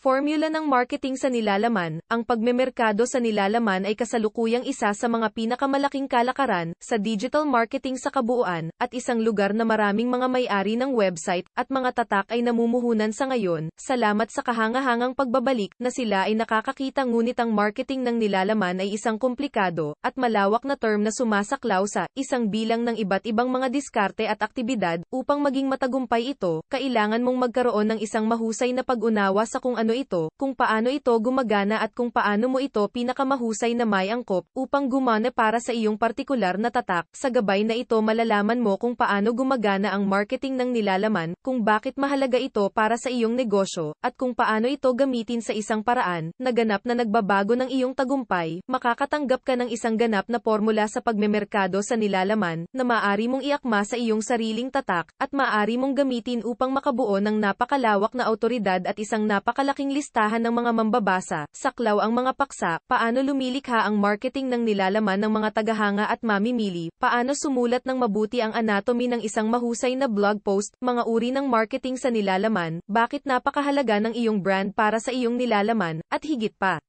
Formula ng marketing sa nilalaman, ang pagmemerkado sa nilalaman ay kasalukuyang isa sa mga pinakamalaking kalakaran sa digital marketing sa kabuuan, at isang lugar na maraming mga may-ari ng website at mga tatak ay namumuhunan sa ngayon, salamat sa kahangahangang pagbabalik na sila ay nakakakita ngunit ang marketing ng nilalaman ay isang komplikado at malawak na term na sumasaklaw sa isang bilang ng iba't ibang mga diskarte at aktibidad. Upang maging matagumpay ito, kailangan mong magkaroon ng isang mahusay na pag-unawa sa kung ano ito, kung paano ito gumagana at kung paano mo ito pinakamahusay na may angkop upang gumana para sa iyong partikular na tatak. Sa gabay na ito malalaman mo kung paano gumagana ang marketing ng nilalaman, kung bakit mahalaga ito para sa iyong negosyo, at kung paano ito gamitin sa isang paraan na ganap na nagbabago ng iyong tagumpay. Makakatanggap ka ng isang ganap na formula sa pagmemerkado sa nilalaman na maaari mong iakma sa iyong sariling tatak at maaari mong gamitin upang makabuo ng napakalawak na autoridad at isang napakalaking listahan ng mga mambabasa, saklaw ang mga paksa, paano lumilikha ang marketing ng nilalaman ng mga tagahanga at mamimili, paano sumulat ng mabuti ang anatomy ng isang mahusay na blog post, mga uri ng marketing sa nilalaman, bakit napakahalaga ng iyong brand para sa iyong nilalaman, at higit pa.